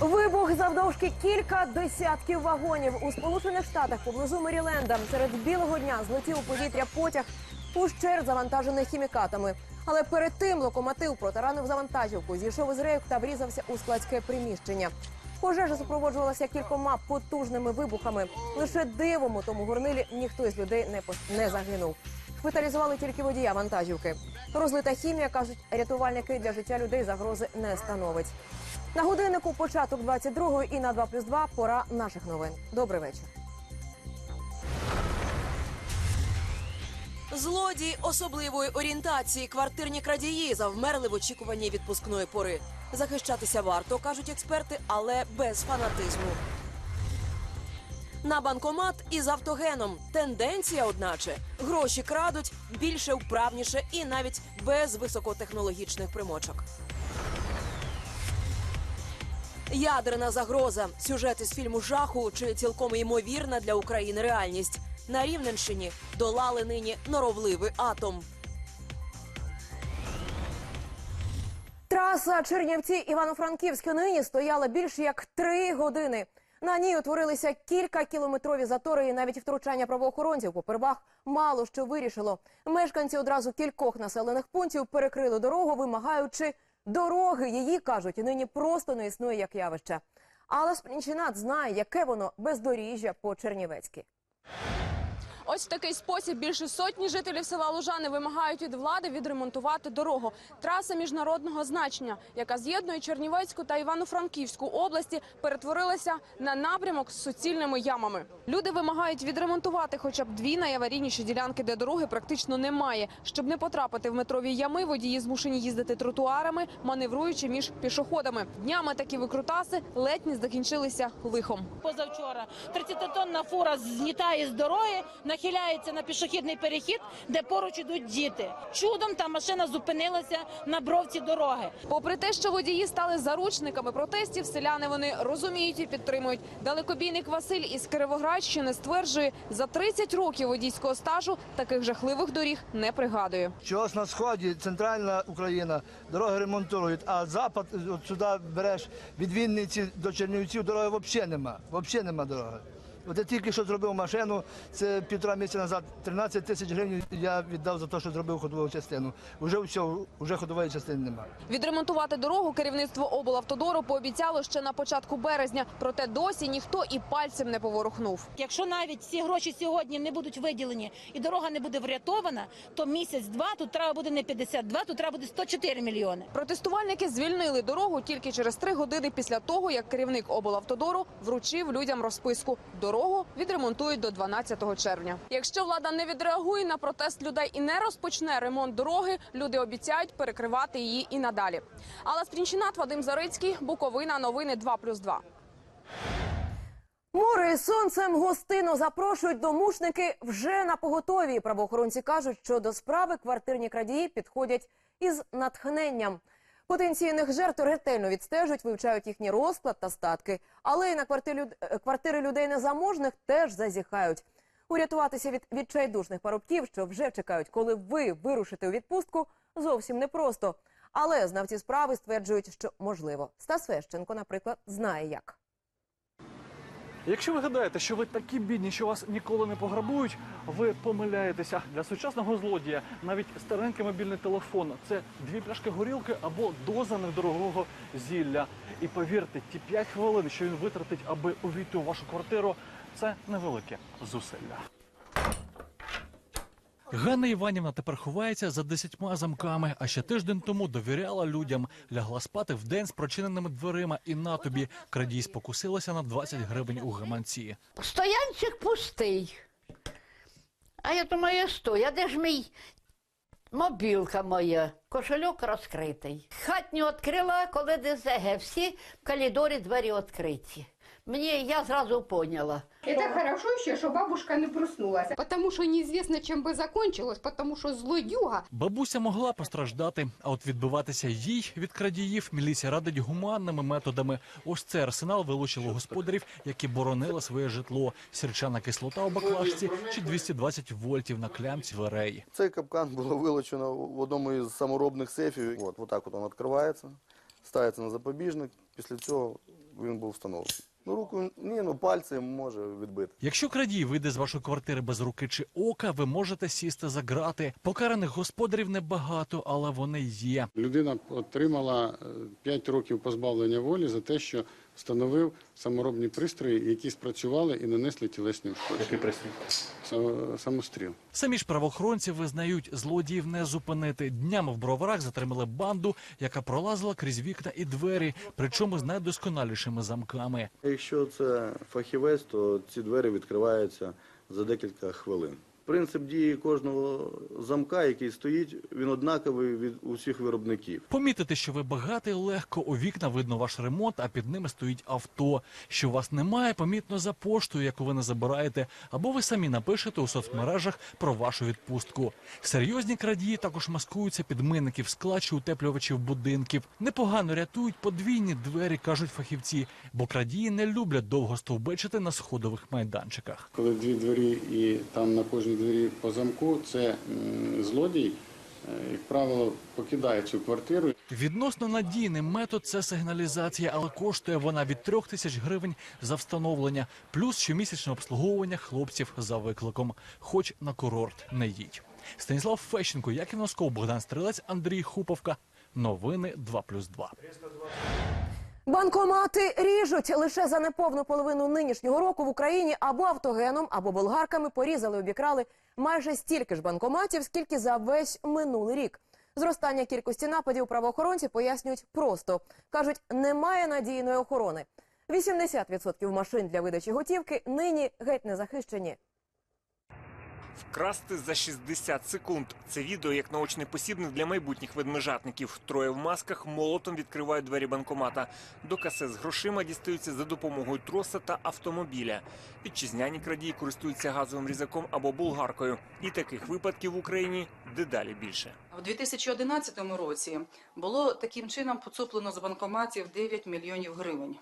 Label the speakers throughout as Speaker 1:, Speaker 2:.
Speaker 1: Вибух завдовжки кілька десятків вагонів у Сполучених Штатах поблизу Меріленда серед білого дня злетів у повітря потяг ущерб завантажений хімікатами. Але перед тим локомотив протаранив завантажівку, зійшов із рейок та врізався у складське приміщення. Пожежа супроводжувалася кількома потужними вибухами. Лише дивом у тому горнилі ніхто із людей не загинув. Шпиталізували тільки водія вантажівки. Розлита хімія кажуть, рятувальники для життя людей загрози не становить. На годиннику початок 22-ї і на 2 плюс 2 пора наших новин. Добрий вечір.
Speaker 2: Злодії особливої орієнтації, квартирні крадії завмерли в очікуванні відпускної пори. Захищатися варто, кажуть експерти, але без фанатизму. На банкомат із автогеном. Тенденція, одначе, гроші крадуть більше вправніше і навіть без високотехнологічних примочок. Ядерна загроза. Сюжет із фільму жаху чи цілком ймовірна для України реальність. На Рівненщині долали нині норовливий атом.
Speaker 1: Траса Чернівці Івано-Франківськ нині стояла більш як три години. На ній утворилися кілька кілометрові затори, і навіть втручання правоохоронців по первах мало що вирішило. Мешканці одразу кількох населених пунктів перекрили дорогу, вимагаючи дороги. Її кажуть, нині просто не існує як явище. Але Спрінчинат знає, яке воно бездоріжжя по Чернівецьки.
Speaker 3: Ось в такий спосіб більше сотні жителів села Лужани вимагають від влади відремонтувати дорогу. Траса міжнародного значення, яка з'єднує Чернівецьку та Івано-Франківську області, перетворилася на напрямок з суцільними ямами. Люди вимагають відремонтувати хоча б дві найаварійніші ділянки, де дороги практично немає. Щоб не потрапити в метрові ями, водії змушені їздити тротуарами, маневруючи між пішоходами. Днями такі викрутаси ледь не закінчилися лихом.
Speaker 4: Позавчора 30-тонна фура злітає з дороги, нахиляється на пішохідний перехід, де поруч ідуть діти. Чудом та машина зупинилася на бровці дороги.
Speaker 3: Попри те, що водії стали заручниками протестів, селяни вони розуміють і підтримують. Далекобійник Василь із Кировоградщини стверджує, за 30 років водійського стажу таких жахливих доріг не пригадує.
Speaker 5: Чогось на сході, центральна Україна, дороги ремонтують, а запад, от сюди береш від Вінниці до Чернівців, дороги взагалі нема. Взагалі нема дороги. От я тільки що зробив машину, це півтора місяця назад, 13 тисяч гривень я віддав за те, що зробив ходову частину. Уже все, вже ходової частини немає.
Speaker 3: Відремонтувати дорогу керівництво облавтодору пообіцяло ще на початку березня. Проте досі ніхто і пальцем не поворухнув.
Speaker 4: Якщо навіть ці гроші сьогодні не будуть виділені і дорога не буде врятована, то місяць-два тут треба буде не 52, тут треба буде 104 мільйони.
Speaker 3: Протестувальники звільнили дорогу тільки через три години після того, як керівник облавтодору вручив людям розписку. Дорогу відремонтують до 12 червня. Якщо влада не відреагує на протест людей і не розпочне ремонт дороги, люди обіцяють перекривати її і надалі. Алла Стрінчинат, Вадим Зарицький, Буковина, новини 2+,2.
Speaker 1: Море сонцем гостину запрошують домушники вже на поготові. Правоохоронці кажуть, що до справи квартирні крадії підходять із натхненням. Потенційних жертв ретельно відстежують, вивчають їхній розклад та статки. Але й на квартири, е, квартири людей незаможних теж зазіхають. Урятуватися від відчайдушних парубків, що вже чекають, коли ви вирушите у відпустку, зовсім непросто. Але знавці справи стверджують, що можливо. Стас Фещенко, наприклад, знає як.
Speaker 6: Якщо ви гадаєте, що ви такі бідні, що вас ніколи не пограбують, ви помиляєтеся. Для сучасного злодія навіть старенький мобільний телефон це дві пляшки горілки або доза недорогого зілля. І повірте, ті 5 хвилин, що він витратить, аби увійти у вашу квартиру, це невелике зусилля. Ганна Іванівна тепер ховається за десятьма замками, а ще тиждень тому довіряла людям, лягла спати вдень з прочиненими дверима, і на тобі крадій спокусилася на 20 гривень у гаманці.
Speaker 7: Стоянчик пустий. А я думаю, стой, а де ж мій мобілка моя? Кошельок розкритий. Хатню відкрила, коли ДЗГ, всі в коридорі двері відкриті. Мені я зразу поняла.
Speaker 8: Это хорошо еще, что бабушка не проснулась.
Speaker 9: Потому что неизвестно, чем бы закончилось, потому что злодюга
Speaker 6: Бабуся могла постраждати, а от відбиватися їй від крадіїв міліція радить гуманними методами. Ось це арсенал вилучило господарів, які боронили своє житло. Сірчана кислота у баклажці чи 220 вольтів на клямці дверей.
Speaker 10: Цей капкан було вилучено в одному із саморобних сейфів. От, отак от він відкривається, ставиться на запобіжник. Після цього він був встановлений. Ну, руку ні, ну пальцем може відбити.
Speaker 6: Якщо крадій вийде з вашої квартири без руки чи ока, ви можете сісти за грати. Покараних господарів небагато, але вони є.
Speaker 11: Людина отримала 5 років позбавлення волі за те, що встановив саморобні пристрої, які спрацювали і нанесли тілесні ушкодження. Який пристрій? Самостріл.
Speaker 6: Самі ж правоохоронці визнають, злодіїв не зупинити. Днями в броварах затримали банду, яка пролазила крізь вікна і двері, причому з найдосконалішими замками.
Speaker 10: Якщо це фахівець, то ці двері відкриваються за декілька хвилин. Принцип дії кожного замка, який стоїть, він однаковий від усіх виробників.
Speaker 6: Помітити, що ви багатий, легко у вікна видно ваш ремонт, а під ними стоїть авто. Що вас немає, помітно за поштою, яку ви не забираєте, або ви самі напишете у соцмережах про вашу відпустку. Серйозні крадії також маскуються під мийників скла чи утеплювачів будинків. Непогано рятують подвійні двері, кажуть фахівці, бо крадії не люблять довго стовбичити на сходових майданчиках.
Speaker 11: Коли дві двері і там на кожній двері по замку, це злодій, е, як правило, покидає цю квартиру
Speaker 6: Відносно надійний метод це сигналізація, але коштує вона від трьох тисяч гривень за встановлення, плюс щомісячне обслуговування хлопців за викликом. Хоч на курорт не їдь. Станіслав Фещенко, Яків Носков, Богдан Стрілець, Андрій Хуповка. Новини 2+,2.
Speaker 1: Банкомати ріжуть лише за неповну половину нинішнього року в Україні або автогеном, або болгарками порізали, обікрали майже стільки ж банкоматів, скільки за весь минулий рік. Зростання кількості нападів правоохоронці пояснюють просто кажуть, немає надійної охорони. 80% машин для видачі готівки нині геть не захищені.
Speaker 12: Вкрасти за 60 секунд. Це відео як наочний посібник для майбутніх ведмежатників. Троє в масках молотом відкривають двері банкомата. До каси з грошима дістаються за допомогою троса та автомобіля. Вітчизняні крадії користуються газовим різаком або булгаркою. І таких випадків в Україні дедалі більше.
Speaker 13: В 2011 році було таким чином поцуплено з банкоматів 9 мільйонів гривень.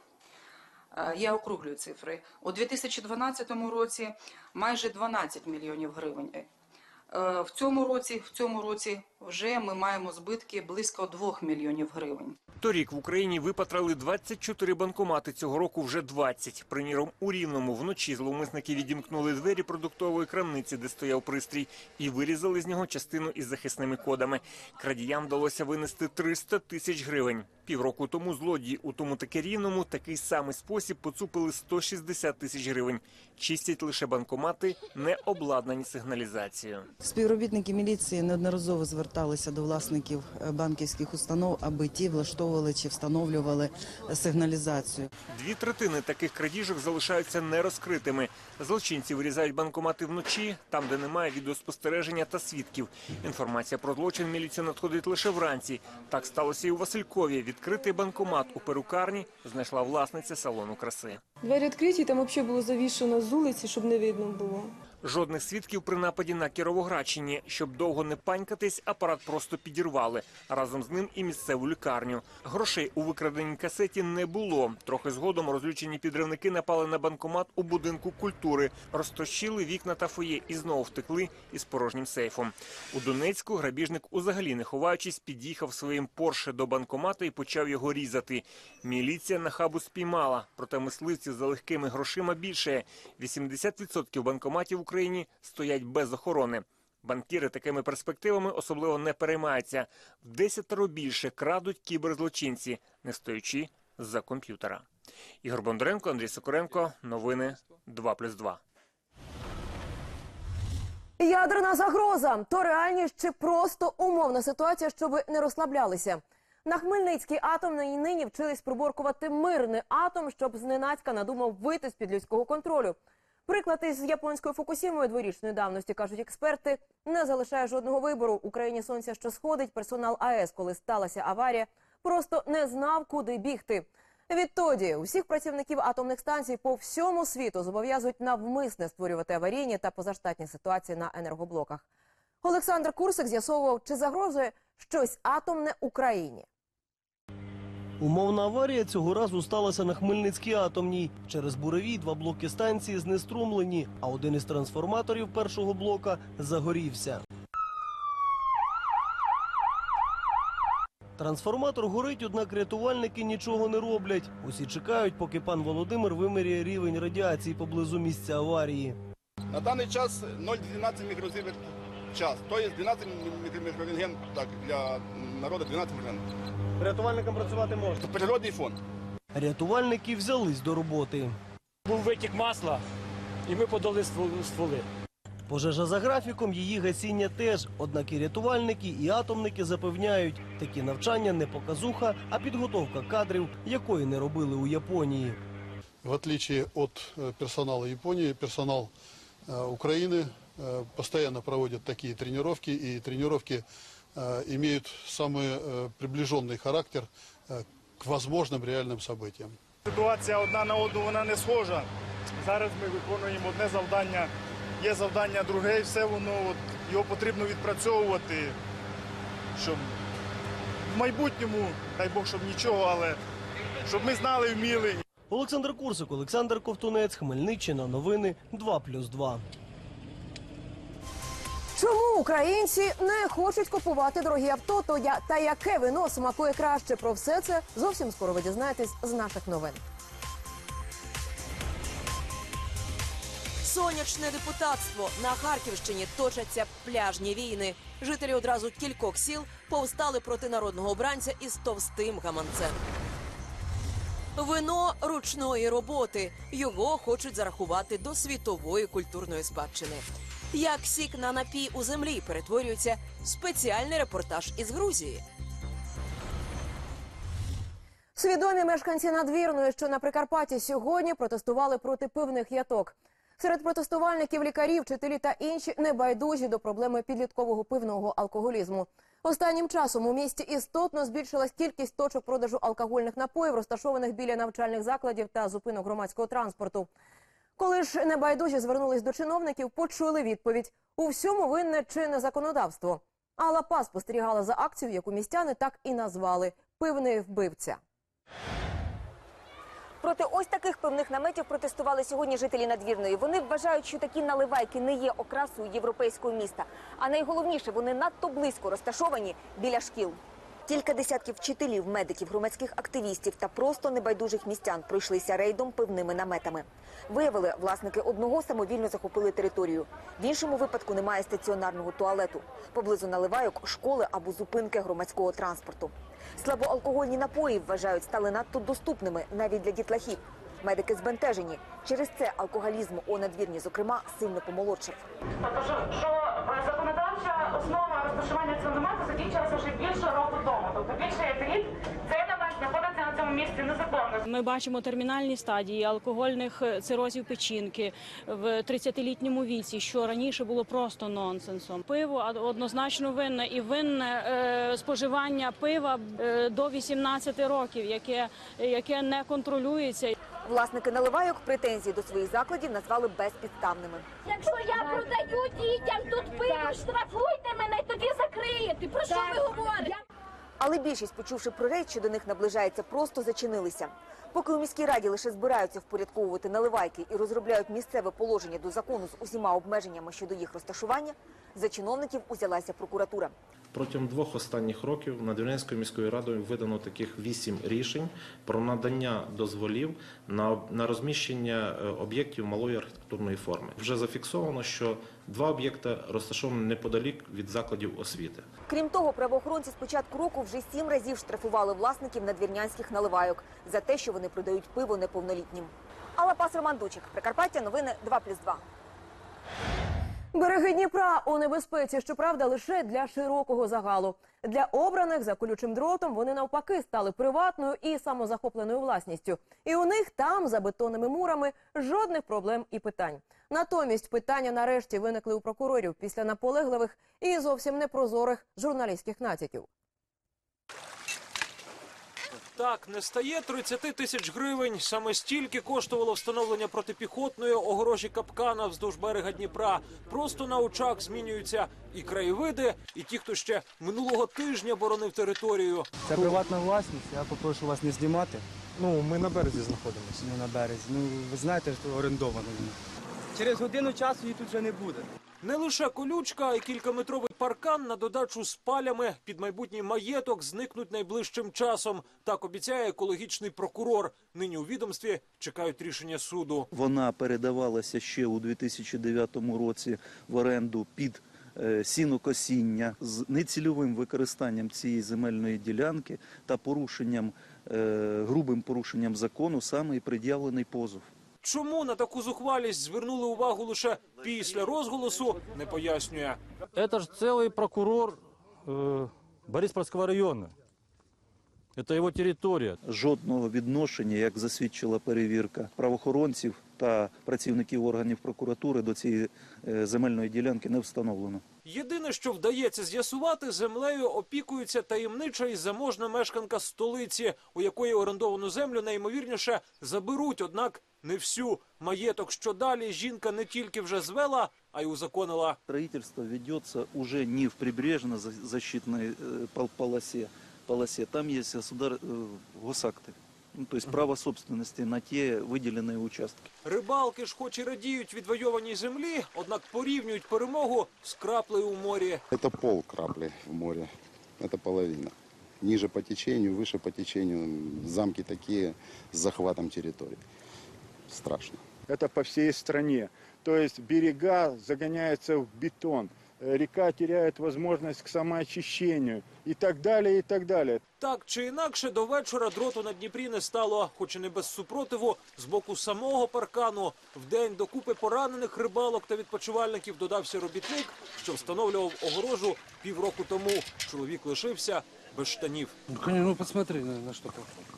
Speaker 13: Е, Я округлюю цифри. У 2012 році майже 12 мільйонів гривень. Е, В цьому році, в цьому році вже ми маємо збитки близько 2 мільйонів гривень.
Speaker 12: Торік в Україні випатрали 24 банкомати. Цього року вже 20. Приміром, у Рівному вночі зловмисники відімкнули двері продуктової крамниці, де стояв пристрій, і вирізали з нього частину із захисними кодами. Крадіям вдалося винести 300 тисяч гривень. Півроку тому злодії у тому таки Рівному такий самий спосіб поцупили 160 тисяч гривень. Чистять лише банкомати, не обладнані сигналізацією.
Speaker 14: Співробітники міліції неодноразово зверталися до власників е, банківських установ, аби ті влаштовували чи встановлювали е, сигналізацію.
Speaker 12: Дві третини таких крадіжок залишаються нерозкритими. Злочинці вирізають банкомати вночі, там, де немає відеоспостереження та свідків. Інформація про злочин міліція надходить лише вранці. Так сталося і у Василькові. Відкритий банкомат у перукарні знайшла власниця салону краси.
Speaker 3: Двері відкриті, там взагалі було завішено з вулиці, щоб не видно було.
Speaker 12: Жодних свідків при нападі на Кіровоградщині. Щоб довго не панькатись, апарат просто підірвали. Разом з ним і місцеву лікарню. Грошей у викраденій касеті не було. Трохи згодом розлючені підривники напали на банкомат у будинку культури, розтощили вікна та фоє і знову втекли із порожнім сейфом. У Донецьку грабіжник, узагалі не ховаючись, під'їхав своїм порше до банкомата і почав його різати. Міліція на хабу спіймала, проте мисливців за легкими грошима більше. 80% банкоматів Україні стоять без охорони. Банкіри такими перспективами особливо не переймаються. В десятеро більше крадуть кіберзлочинці, не стоячи за комп'ютера. Ігор Бондаренко, Андрій Сокоренко. Новини 2+,2.
Speaker 1: Ядерна загроза то реальність чи просто умовна ситуація, щоб не розслаблялися. На Хмельницькій атомній нині вчились приборкувати мирний атом, щоб зненацька надумав вийти з під людського контролю. Приклад із японською Фукусімою дворічної давності кажуть експерти, не залишає жодного вибору. Україні сонця, що сходить, персонал АЕС, коли сталася аварія, просто не знав, куди бігти. Відтоді усіх працівників атомних станцій по всьому світу зобов'язують навмисне створювати аварійні та позаштатні ситуації на енергоблоках. Олександр Курсик з'ясовував, чи загрожує щось атомне Україні.
Speaker 15: Умовна аварія цього разу сталася на Хмельницькій атомній. Через буревій два блоки станції знеструмлені, а один із трансформаторів першого блока загорівся. Трансформатор горить, однак рятувальники нічого не роблять. Усі чекають, поки пан Володимир виміряє рівень радіації поблизу місця аварії.
Speaker 16: На даний час 0,12 мікрозивер в час. Тобто 12 мікрорентген, так, для народу 12 мікрорентген.
Speaker 15: Рятувальникам працювати можна.
Speaker 16: Природний фон.
Speaker 15: Рятувальники взялись до роботи.
Speaker 17: Був витік масла, і ми подали ствол- стволи.
Speaker 15: Пожежа за графіком, її гасіння теж. Однак і рятувальники, і атомники запевняють, такі навчання не показуха, а підготовка кадрів, якої не робили у Японії.
Speaker 18: В отличие от э, персонала Японии, персонал э, Украины э, постоянно проводит такие тренировки, и тренировки э, имеют самый э, приближенный характер э, к возможным реальным событиям.
Speaker 19: Ситуація одна на одну вона не схожа. Зараз ми виконуємо одне завдання, є завдання друге, і все воно от, його потрібно відпрацьовувати, щоб в майбутньому, дай Бог, щоб нічого, але щоб ми знали, вміли.
Speaker 15: Олександр Курсик, Олександр Ковтунець, Хмельниччина, новини 2+,2.
Speaker 1: Чому українці не хочуть купувати дорогі авто? То я та яке вино смакує краще? Про все це зовсім скоро ви дізнаєтесь з наших новин.
Speaker 2: Сонячне депутатство на Харківщині точаться пляжні війни. Жителі одразу кількох сіл повстали проти народного обранця із товстим гаманцем. Вино ручної роботи його хочуть зарахувати до світової культурної спадщини. Як сік на напій у землі перетворюється спеціальний репортаж із Грузії.
Speaker 1: Свідомі мешканці надвірної, що на Прикарпатті сьогодні протестували проти пивних яток. Серед протестувальників лікарі, вчителі та інші небайдужі до проблеми підліткового пивного алкоголізму. Останнім часом у місті істотно збільшилась кількість точок продажу алкогольних напоїв, розташованих біля навчальних закладів та зупинок громадського транспорту. Коли ж небайдужі звернулись до чиновників, почули відповідь: у всьому винне чинне законодавство. Алла Пас спостерігала за акцією, яку містяни так і назвали пивний вбивця.
Speaker 20: Проти ось таких пивних наметів протестували сьогодні жителі надвірної. Вони вважають, що такі наливайки не є окрасою європейського міста. А найголовніше, вони надто близько розташовані біля шкіл. Кілька десятків вчителів, медиків, громадських активістів та просто небайдужих містян пройшлися рейдом пивними наметами. Виявили, власники одного самовільно захопили територію. В іншому випадку немає стаціонарного туалету. Поблизу наливайок школи або зупинки громадського транспорту. Слабоалкогольні напої вважають стали надто доступними навіть для дітлахів. Медики збентежені. Через це алкоголізм у надвірні, зокрема, сильно помолодшав.
Speaker 21: Тобто, що, що е, законодавча основа розташування цього намету закінчилося вже більше року тому. Тобто більше як рік цей намет знаходиться на цьому місці незаконно.
Speaker 22: Ми бачимо термінальні стадії алкогольних е, цирозів печінки в 30-літньому віці, що раніше було просто нонсенсом. Пиво а- однозначно винне і винне е, споживання пива е, до 18 років, яке, яке не контролюється.
Speaker 20: Власники наливайок претензії до своїх закладів назвали безпідставними.
Speaker 23: Якщо я продаю дітям тут пиво, штрафуйте мене, тоді закриєте. Про що ви говорите?
Speaker 20: Але більшість, почувши про рейд, що до них наближається, просто зачинилися. Поки у міській раді лише збираються впорядковувати наливайки і розробляють місцеве положення до закону з усіма обмеженнями щодо їх розташування, за чиновників узялася прокуратура.
Speaker 24: Протягом двох останніх років Надвірнянською міською радою видано таких вісім рішень про надання дозволів на, на розміщення е, об'єктів малої архітектурної форми. Вже зафіксовано, що два об'єкти розташовані неподалік від закладів освіти.
Speaker 20: Крім того, правоохоронці з початку року вже сім разів штрафували власників надвірнянських наливайок за те, що вони продають пиво неповнолітнім. Алла Пас Роман Дучик, Прикарпаття, новини 2+,2.
Speaker 1: Береги Дніпра у небезпеці, щоправда, лише для широкого загалу. Для обраних за колючим дротом вони навпаки стали приватною і самозахопленою власністю. І у них там, за бетонними мурами, жодних проблем і питань. Натомість питання нарешті виникли у прокурорів після наполегливих і зовсім непрозорих журналістських натяків.
Speaker 25: Так, не стає 30 тисяч гривень. Саме стільки коштувало встановлення протипіхотної огорожі капкана вздовж берега Дніпра. Просто на очах змінюються і краєвиди, і ті, хто ще минулого тижня боронив територію.
Speaker 26: Це приватна власність, я попрошу вас не знімати. Ну, ми на березі знаходимося. Не на березі. Ну, ви знаєте, що орендовано. Через годину часу її тут вже не буде.
Speaker 25: Не лише колючка, а й кількаметровий паркан на додачу з палями під майбутній маєток зникнуть найближчим часом. Так обіцяє екологічний прокурор. Нині у відомстві чекають рішення суду.
Speaker 27: Вона передавалася ще у 2009 році в оренду під е, сінокосіння з нецільовим використанням цієї земельної ділянки та порушенням е, грубим порушенням закону саме і пред'явлений позов.
Speaker 25: Чому на таку зухвалість звернули увагу лише після розголосу, не пояснює.
Speaker 17: Это же целый прокурор э, Бориспольского района. Это его территория.
Speaker 27: Жодного відношення, як засвідчила перевірка правоохоронців та працівників органів прокуратури до цієї е, земельної ділянки не встановлено.
Speaker 25: Єдине, що вдається з'ясувати, землею опікується таємнича і заможна мешканка столиці, у якої орендовану землю найімовірніше заберуть, однак не всю. Маєток, що далі, жінка не тільки вже звела, а й узаконила.
Speaker 27: Строительство ведется уже не в прибрежно-защитной э, пол- полосе, полосе. Там есть государ... э, госакты. Ну, то есть право собственности на те выделенные участки.
Speaker 25: Рибалки ж хоч і радіють відвойованій землі, однак порівнюють перемогу з краплею у морі.
Speaker 28: Это пол крапли в море, это половина. Ниже по течению, выше по течению замки такие с захватом территории. Страшно.
Speaker 19: Это по всей стране. То есть берега загоняются в бетон, э, Река теряет возможность к самоочищению и так далее, и так далее.
Speaker 25: Так чи інакше, до вечора дроту на Дніпрі не стало, хоч і не без супротиву, з боку самого паркану. Вдень до купи поранених рибалок та відпочивальників додався робітник, що встановлював огорожу півроку тому. Чоловік лишився без штанів.
Speaker 29: Ну, конечно, ну посмотри на, на что.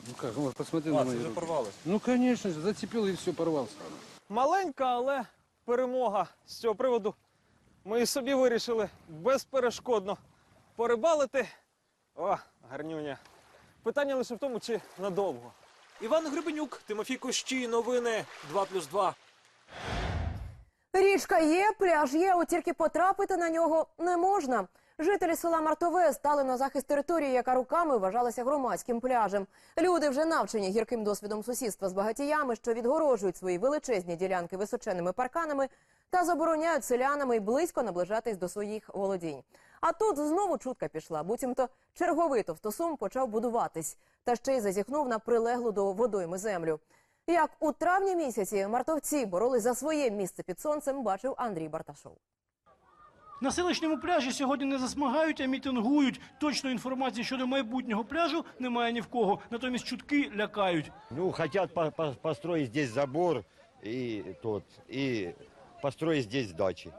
Speaker 29: Ну как, ну, посмотри на мои руки. Ну, конечно же, зацепил и все, порвался.
Speaker 25: Маленька, але перемога з цього приводу. Ми і собі вирішили безперешкодно порибалити. О, гарнюня. Питання лише в тому, чи надовго. Іван Грибенюк, Тимофій Кощій, новини 2+,2.
Speaker 1: Річка є, пляж є, от тільки потрапити на нього не можна. Жителі села Мартове стали на захист території, яка руками вважалася громадським пляжем. Люди вже навчені гірким досвідом сусідства з багатіями, що відгорожують свої величезні ділянки височеними парканами та забороняють селянами й близько наближатись до своїх володінь. А тут знову чутка пішла, буцімто черговий товстосум почав будуватись та ще й зазіхнув на прилеглу до водойми землю. Як у травні місяці мартовці боролись за своє місце під сонцем, бачив Андрій Барташов.
Speaker 30: На селищному пляжі сьогодні не засмагають, а мітингують. Точної інформації щодо майбутнього пляжу немає ні в кого. Натомість чутки лякають.
Speaker 31: Ну, хотят по- по- построить здесь забор и тот, и построить здесь дачи,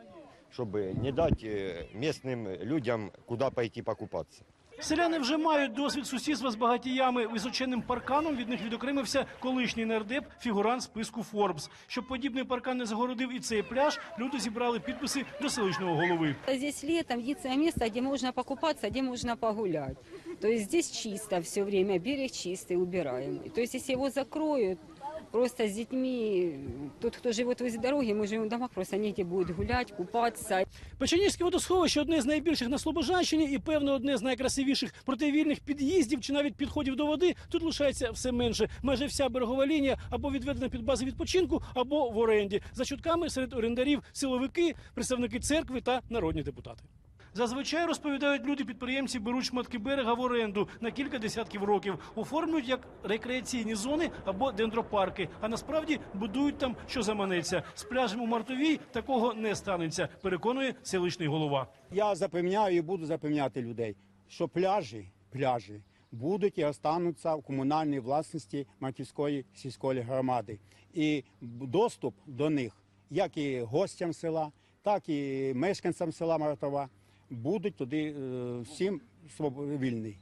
Speaker 31: чтобы не дать э, местным людям куда пойти покупаться.
Speaker 30: Селяни вже мають досвід сусідства з багатіями. Височенним парканом від них відокремився колишній нардеп, фігурант списку Форбс. Щоб подібний паркан не загородив і цей пляж, люди зібрали підписи до селищного голови.
Speaker 32: Здесь летом единственное место, где можно покупаться, где можно погулять. То есть здесь чисто все время, берег чистый, убираемый. То есть если его закроют, просто с детьми, тот, кто живет возле дороги, мы живем в домах, просто негде будет гулять, купаться.
Speaker 30: Печенігське водосховище одне з найбільших на Слобожанщині і, певно, одне з найкрасивіших. Проте вільних під'їздів чи навіть підходів до води тут лишається все менше. Майже вся берегова лінія або відведена під бази відпочинку, або в оренді. За чутками серед орендарів силовики, представники церкви та народні депутати. Зазвичай розповідають люди, підприємці беруть шматки берега в оренду на кілька десятків років, оформлюють як рекреаційні зони або дендропарки. А насправді будують там, що заманеться. З пляжем у Мартовій такого не станеться, переконує селищний голова.
Speaker 33: Я запевняю і буду запевняти людей, що пляжі, пляжі будуть і остануться в комунальній власності Матівської сільської громади. І доступ до них, як і гостям села, так і мешканцям села Мартова, будуть туди е, всім вільний.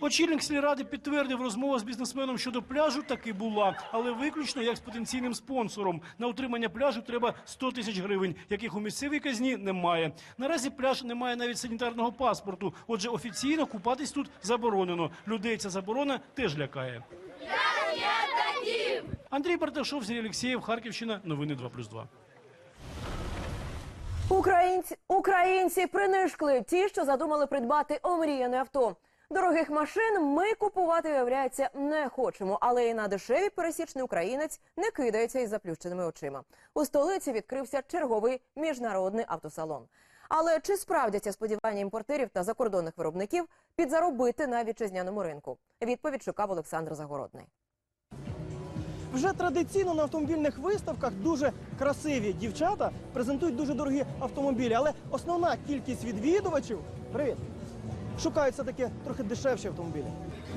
Speaker 30: Очільник сільради підтвердив, розмова з бізнесменом щодо пляжу таки була, але виключно як з потенційним спонсором. На утримання пляжу треба 100 тисяч гривень, яких у місцевій казні немає. Наразі пляж не має навіть санітарного паспорту. Отже, офіційно купатись тут заборонено. Людей ця заборона теж лякає. Андрій Барташов, Сергій Олексєєв, Харківщина. Новини 2+,2.
Speaker 1: Українці, українці принишкли ті, що задумали придбати омріяне авто. Дорогих машин ми купувати, виявляється, не хочемо, але і на дешеві пересічний українець не кидається із заплющеними очима. У столиці відкрився черговий міжнародний автосалон. Але чи справдяться сподівання імпортерів та закордонних виробників підзаробити на вітчизняному ринку? Відповідь шукав Олександр Загородний.
Speaker 34: Вже традиційно на автомобільних виставках дуже красиві дівчата презентують дуже дорогі автомобілі, але основна кількість відвідувачів привіт, шукають все таки трохи дешевші автомобілі.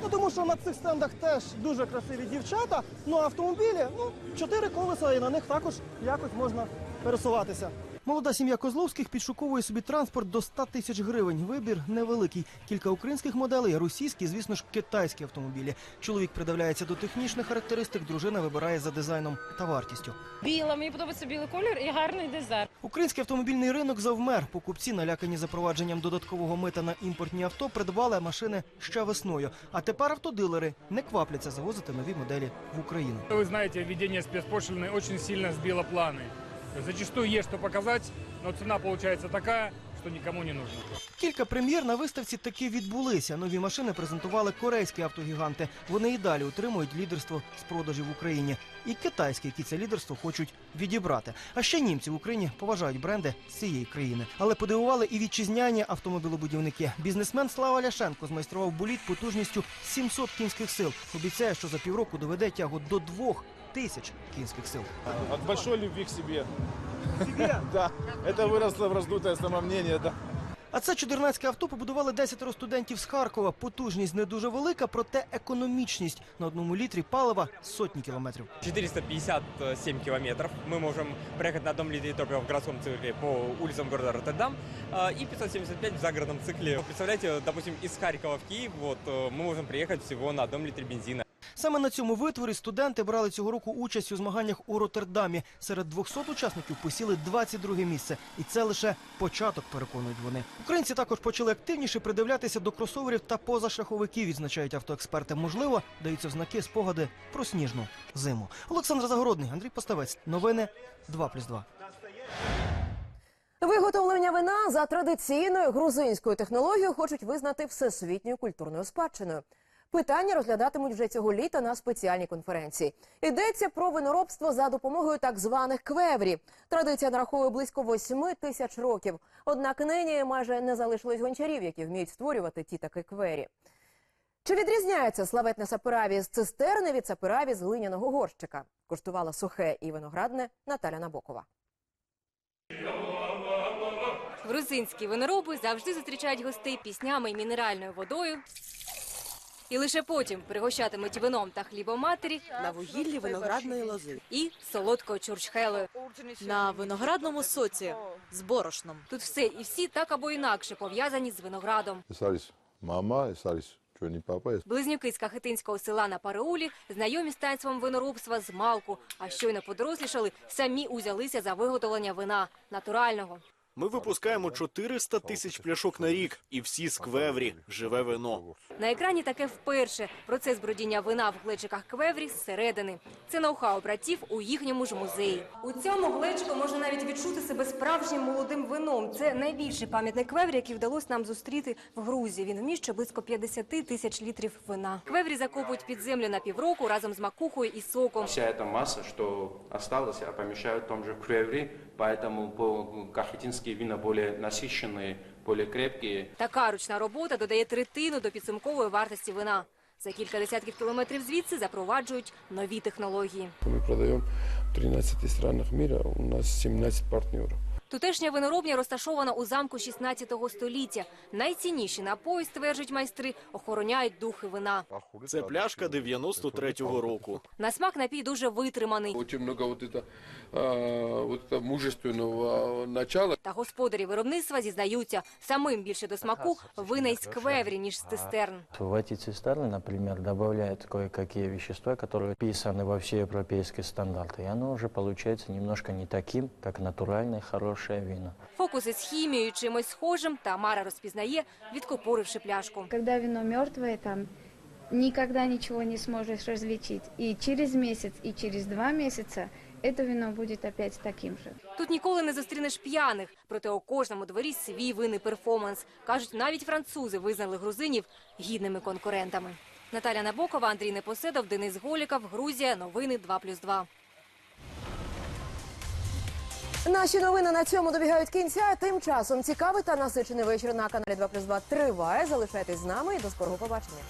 Speaker 34: Ну тому що на цих стендах теж дуже красиві дівчата. Ну а автомобілі, ну чотири колеса, і на них також якось можна пересуватися. Молода сім'я Козловських підшуковує собі транспорт до 100 тисяч гривень. Вибір невеликий. Кілька українських моделей, російські, звісно ж, китайські автомобілі. Чоловік придивляється до технічних характеристик, дружина вибирає за дизайном та вартістю.
Speaker 35: Біла, мені подобається білий колір і гарний дизайн.
Speaker 34: Український автомобільний ринок завмер. Покупці, налякані запровадженням додаткового мита на імпортні авто, придбали машини ще весною. А тепер автодилери не квапляться завозити нові моделі в Україну.
Speaker 36: Вы знаете, введение спецпошлины очень сильно сбило планы. Зачастую есть что показать, но цена получается такая, что никому не нужна.
Speaker 34: Кілька прем'єр на виставці таки відбулися. Нові машини презентували корейські автогіганти. Вони і далі утримують лідерство з продажів в Україні. І китайські, які це лідерство хочуть відібрати. А ще німці в Україні поважають бренди цієї країни. Але подивували і вітчизняні автомобілобудівники. Бізнесмен Слава Ляшенко змайстрував боліт потужністю 700 кінських сил. Обіцяє, що за півроку доведе тягу до двох тисяч кінських сил.
Speaker 37: От большой любви к себе. Да, это выросло в раздутое самомнение, да.
Speaker 34: А це чудернацьке авто побудували 10 студентів з Харкова. Потужність не дуже велика, проте економічність на одному літрі палива сотні кілометрів.
Speaker 38: 457 километров. Мы можем проехать на одном литре топлива в городском цикле по улицам города Роттердам э, и 575 в загородном цикле. Представляете, допустим, из Харькова в Киев вот, э, мы можем приехать всего на одном литре бензина.
Speaker 34: Саме на цьому витворі студенти брали цього року участь у змаганнях у Роттердамі. Серед 200 учасників посіли 22 місце, і це лише початок, переконують вони. Українці також почали активніше придивлятися до кросоверів та позашляховиків, відзначають автоексперти. Можливо, даються в знаки спогади про сніжну зиму. Олександр Загородний, Андрій Поставець. Новини 2+,2.
Speaker 1: Виготовлення вина за традиційною грузинською технологією хочуть визнати всесвітньою культурною спадщиною. Питання розглядатимуть вже цього літа на спеціальній конференції. Йдеться про виноробство за допомогою так званих квеврі. Традиція нараховує близько восьми тисяч років. Однак нині майже не залишилось гончарів, які вміють створювати ті таки квері. Чи відрізняється славетне сапераві з цистерни від сапераві з глиняного горщика? Коштувала сухе і виноградне Наталя Набокова.
Speaker 39: Грузинські винороби завжди зустрічають гостей піснями і мінеральною водою і лише потім пригощатимуть вином та хлібом матері
Speaker 2: на вугіллі виноградної лози
Speaker 39: і солодкою чурчхелою.
Speaker 2: на виноградному соці з борошном.
Speaker 39: Тут все і всі так або інакше пов'язані з виноградом.
Speaker 40: Ісаріс мама, ісаріс чорні папа.
Speaker 39: Близнюки з кахетинського села на Пареулі знайомі з таїнством виноробства з малку, а щойно подорослішали, самі узялися за виготовлення вина натурального.
Speaker 41: Ми випускаємо 400 тисяч пляшок на рік, і всі з квеврі, живе вино.
Speaker 39: На екрані таке вперше. Процес бродіння вина в глечиках квеврі зсередини. Це ноу-хау братів у їхньому ж музеї. У цьому глечику можна навіть відчути себе справжнім молодим вином. Це найбільший пам'ятник квеврі, який вдалося нам зустріти в Грузії. Він вміщує близько 50 тисяч літрів вина. Квеврі закопують під землю на півроку разом з макухою і соком.
Speaker 42: Вся эта масса, что осталась, а помещают в том же квевре, поэтому по- кахетинские вина более насыщенные, более крепкие.
Speaker 39: Така ручна робота додає третину до підсумкової вартості вина. За кілька десятків кілометрів звідси запроваджують нові технології.
Speaker 43: Мы продаем в 13 странах мира, у нас 17 партнеров.
Speaker 39: Тутешня виноробня розташована у замку 16 століття. Найцінніші напої, стверджують майстри, охороняють духи вина.
Speaker 41: Це пляшка 93-го року.
Speaker 39: На смак напій дуже витриманий.
Speaker 44: Очень много вот это, а, вот это мужественного начала.
Speaker 39: Та господарі виробництва зізнаються, самим більше до смаку вина із квеврі, ніж з цистерн.
Speaker 45: В эти цистерны, например, добавляют кое-какие вещества, которые вписаны во все европейские стандарты. И оно уже получается немножко не таким, как натуральное хорошее вино.
Speaker 39: Фокуси з хімією, чимось схожим Тамара розпізнає, відкопуривши пляшку.
Speaker 46: Когда вино мертвое, там никогда ничего не сможешь различить. И через месяц, и через два месяца это вино будет опять таким же.
Speaker 39: Тут ніколи не зустрінеш п'яних, проте у кожному дворі свій винний перформанс. Кажуть, навіть французи визнали грузинів гідними конкурентами. Наталя Набокова, Андрій Непоседов, Денис Голіков, Грузія. Новини 2+,2.
Speaker 1: Наші новини на цьому добігають кінця. Тим часом цікавий та насичений вечір на каналі 2+,2 триває. Залишайтесь з нами і до скорого побачення.